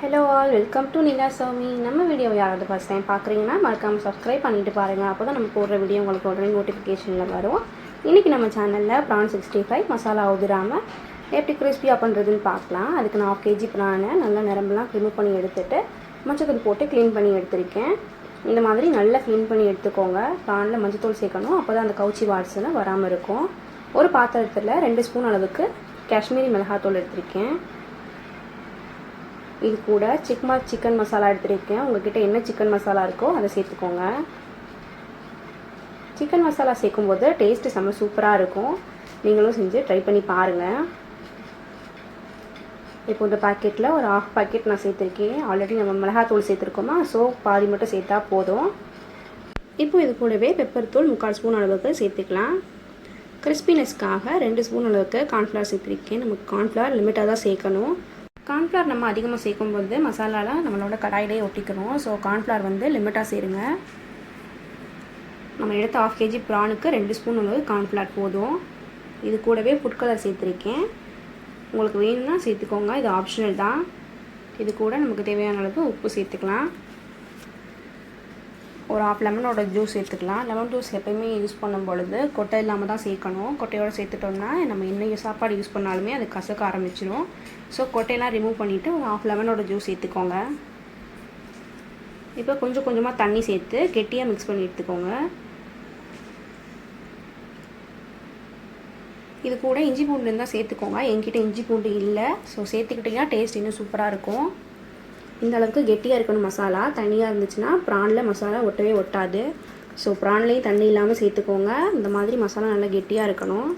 Hello all welcome to Nila Sami நம்ம video யாராவது first time பார்க்குறீங்கன்னா மறக்காமல் சப்ஸ்கிரைப் பண்ணிட்டு பாருங்கள் அப்போ தான் நம்ம போடுற வீடியோ உங்களுக்கு உடனே நோட்டிஃபிகேஷனில் வரும். இன்றைக்கி நம்ம சேனலில் ப்ரான் சிக்ஸ்டி ஃபைவ் மசாலா உதிராமல் எப்படி கிறிஸ்பியாக பண்ணுறதுன்னு பார்க்கலாம். அதுக்கு நான் ஆஃப் கேஜி ப்ரானை நல்லா நிரம்பெல்லாம் ரிமூவ் பண்ணி எடுத்துகிட்டு மஞ்சத்தூள் போட்டு க்ளீன் பண்ணி எடுத்திருக்கேன். இந்த மாதிரி நல்லா க்ளீன் பண்ணி எடுத்துக்கோங்க. ப்ரானில் மஞ்சத்தூள் சேர்க்கணும். அப்போ தான் அந்த கவுச்சி வாட்ஸ்லாம் வராமல் இருக்கும். ஒரு பாத்திரத்தில் ரெண்டு ஸ்பூன் அளவுக்கு காஷ்மீரி மிளகாத்தூள் எடுத்திருக்கேன். இது கூட சிக்மா சிக்கன் மசாலா எடுத்துருக்கேன். உங்ககிட்ட என்ன சிக்கன் மசாலா இருக்கோ அதை சேர்த்துக்கோங்க. சிக்கன் மசாலா சேர்க்கும்போது டேஸ்ட்டு செம்ம சூப்பராக இருக்கும். நீங்களும் செஞ்சு ட்ரை பண்ணி பாருங்கள் இப்போ இந்த பாக்கெட்டில் ஒரு ஆஃப் பாக்கெட் நான் சேர்த்துருக்கேன். ஆல்ரெடி நம்ம மிளகாத்தூள் சேர்த்துருக்கோமா? ஸோ பாதி மட்டும் சேர்த்தா போதும். இப்போ இது கூடவே பெப்பர் தூள் முக்கால் ஸ்பூன் அளவுக்கு சேர்த்துக்கலாம். கிறிஸ்பினஸ்க்காக ரெண்டு ஸ்பூன் அளவுக்கு கார்ன்ஃப்ளவர் சேர்த்துருக்கேன். நமக்கு கார்ன்ஃப்ளவர் லிமிட்டாக தான் சேர்க்கணும். கார்ன்ஃப்ளவர் நம்ம அதிகமாக சேர்க்கும்போது மசாலாலாம் நம்மளோட கடாயிலே ஒட்டிக்கணும் ஸோ கார்ன்ஃப்ளவர் வந்து லிமிட்டாக சேருங்க. நம்ம எடுத்த ஆஃப் கேஜி ப்ரானுக்கு ரெண்டு ஸ்பூன் அளவு கார்ன்ஃப்ளவர் போதும். இது கூடவே ஃபுட் கலர் சேர்த்துருக்கேன். உங்களுக்கு வேணும்னா சேர்த்துக்கோங்க. இது ஆப்ஷனல் தான். இது கூட நமக்கு தேவையான அளவு உப்பு சேர்த்துக்கலாம். ஒரு ஆஃப் லெமனோட ஜூஸ் சேர்த்துக்கலாம் லெமன் ஜூஸ் எப்போயுமே யூஸ் பண்ணும் பொழுது கொட்டை இல்லாமல் தான் சேர்க்கணும். கொட்டையோடு சேர்த்துட்டோம்னா நம்ம என்ன சாப்பாடு யூஸ் பண்ணாலுமே அது கசக்க ஆரம்பிச்சிடும் ஸோ கொட்டையெல்லாம் ரிமூவ் பண்ணிவிட்டு ஒரு ஆஃப் லெமனோட ஜூஸ் சேர்த்துக்கோங்க. இப்போ கொஞ்சம் கொஞ்சமாக தண்ணி சேர்த்து கெட்டியாக மிக்ஸ் பண்ணி எடுத்துக்கோங்க. இது கூட இஞ்சி பூண்டு இருந்தால் சேர்த்துக்கோங்க. என்கிட்ட இஞ்சி பூண்டு இல்லை. ஸோ சேர்த்துக்கிட்டிங்கன்னா டேஸ்ட் இன்னும் சூப்பராக இருக்கும். இந்த அளவுக்கு கெட்டியாக இருக்கணும் மசாலா. தனியாக இருந்துச்சுன்னா ப்ரானில் மசாலா ஒட்டவே ஒட்டாது. ஸோ ப்ரான்லேயும் தண்ணி இல்லாமல் சேர்த்துக்கோங்க. இந்த மாதிரி மசாலா நல்லா கெட்டியாக இருக்கணும்.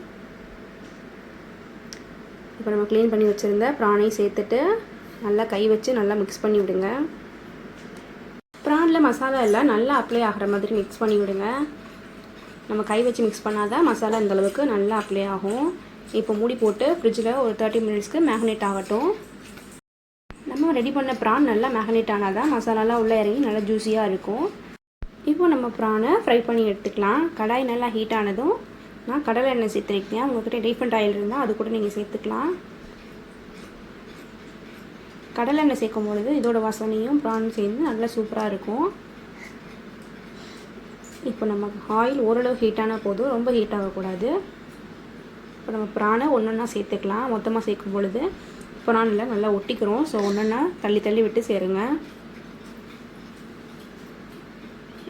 இப்போ நம்ம க்ளீன் பண்ணி வச்சுருந்த ப்ரானையும் சேர்த்துட்டு நல்லா கை வச்சு நல்லா மிக்ஸ் பண்ணி விடுங்க. ப்ரானில் மசாலா எல்லாம் நல்லா அப்ளை ஆகிற மாதிரி மிக்ஸ் பண்ணி விடுங்க. நம்ம கை வச்சு மிக்ஸ் பண்ணாதான் மசாலா இந்தளவுக்கு நல்லா அப்ளை ஆகும். இப்போ மூடி போட்டு ஃப்ரிட்ஜில் ஒரு தேர்ட்டி மினிட்ஸ்க்கு மேக்னேட் ஆகட்டும். நம்ம ரெடி பண்ண ப்ரான் நல்லா மேக்னேட் ஆனால் தான் மசாலாலாம் உள்ளே இறங்கி நல்லா ஜூஸியாக இருக்கும். இப்போ நம்ம ப்ரானை ஃப்ரை பண்ணி எடுத்துக்கலாம். கடாய் நல்லா ஹீட் ஆனதும் நான் கடலை எண்ணெய் சேர்த்துருக்கேன். உங்கள்கிட்ட ரீஃபண்ட் ஆயில் இருந்தால் அது கூட நீங்கள் சேர்த்துக்கலாம். கடலை எண்ணெய் சேர்க்கும் பொழுது இதோட வாசனையும் ப்ரான் சேர்ந்து நல்லா சூப்பராக இருக்கும். இப்போ நம்ம ஆயில் ஓரளவு ஹீட்டான போதும். ரொம்ப ஹீட் ஆகக்கூடாது. இப்போ நம்ம ப்ரானை ஒன்று ஒன்றா சேர்த்துக்கலாம். மொத்தமாக சேர்க்கும் பொழுது புறானில் நல்லா ஒட்டிக்கிறோம். ஸோ ஒன்றுன்னா தள்ளி தள்ளி விட்டு சேருங்க.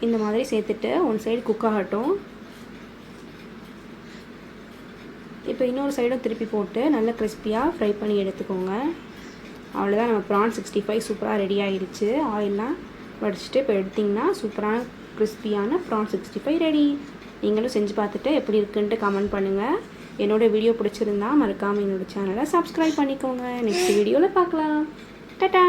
இந்த மாதிரி சேர்த்துட்டு ஒன் சைடு குக் ஆகட்டும். இப்போ இன்னொரு சைடும் திருப்பி போட்டு நல்லா கிறிஸ்பியாக ஃப்ரை பண்ணி எடுத்துக்கோங்க. அவ்வளோதான் நம்ம ப்ரான் சிக்ஸ்டி ஃபைவ் சூப்பராக ரெடி ஆகிடுச்சு ஆயிலெலாம் வடிச்சிட்டு இப்போ எடுத்திங்கன்னா சூப்பரான கிறிஸ்பியான ப்ரான் சிக்ஸ்டி ஃபைவ் ரெடி நீங்களும் செஞ்சு பார்த்துட்டு எப்படி இருக்குன்ட்டு கமெண்ட் பண்ணுங்கள் என்னோடய வீடியோ பிடிச்சிருந்தா மறக்காமல் என்னோடய சேனலை சப்ஸ்கிரைப் பண்ணிக்கோங்க. நெக்ஸ்ட் வீடியோவில் பார்க்கலாம். டட்டா